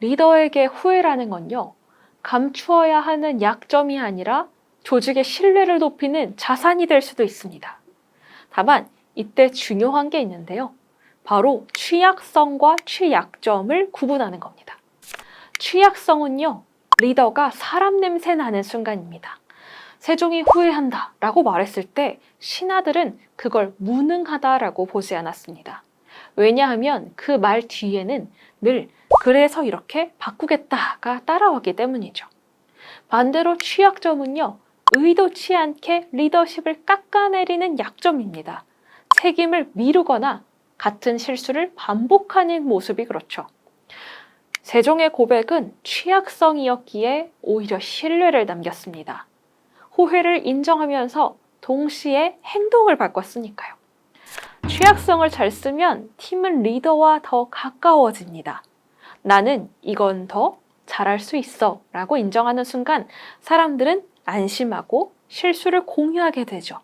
리더에게 후회라는 건요, 감추어야 하는 약점이 아니라 조직의 신뢰를 높이는 자산이 될 수도 있습니다. 다만, 이때 중요한 게 있는데요. 바로 취약성과 취약점을 구분하는 겁니다. 취약성은요, 리더가 사람 냄새 나는 순간입니다. 세종이 후회한다 라고 말했을 때 신하들은 그걸 무능하다라고 보지 않았습니다. 왜냐하면 그 말 뒤에는 늘 그래서 이렇게 바꾸겠다가 따라왔기 때문이죠. 반대로 취약점은요, 의도치 않게 리더십을 깎아내리는 약점입니다. 책임을 미루거나 같은 실수를 반복하는 모습이 그렇죠. 세종의 고백은 취약성이었기에 오히려 신뢰를 남겼습니다. 호혜를 인정하면서 동시에 행동을 바꿨으니까요. 취약성을 잘 쓰면 팀은 리더와 더 가까워집니다. 나는 이건 더 잘할 수 있어 라고 인정하는 순간 사람들은 안심하고 실수를 공유하게 되죠.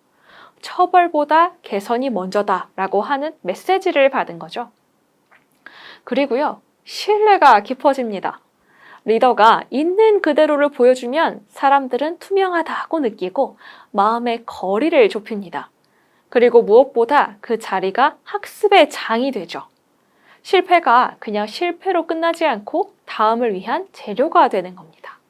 처벌보다 개선이 먼저다 라고 하는 메시지를 받은 거죠. 그리고요, 신뢰가 깊어집니다. 리더가 있는 그대로를 보여주면 사람들은 투명하다고 느끼고 마음의 거리를 좁힙니다. 그리고 무엇보다 그 자리가 학습의 장이 되죠. 실패가 그냥 실패로 끝나지 않고 다음을 위한 재료가 되는 겁니다.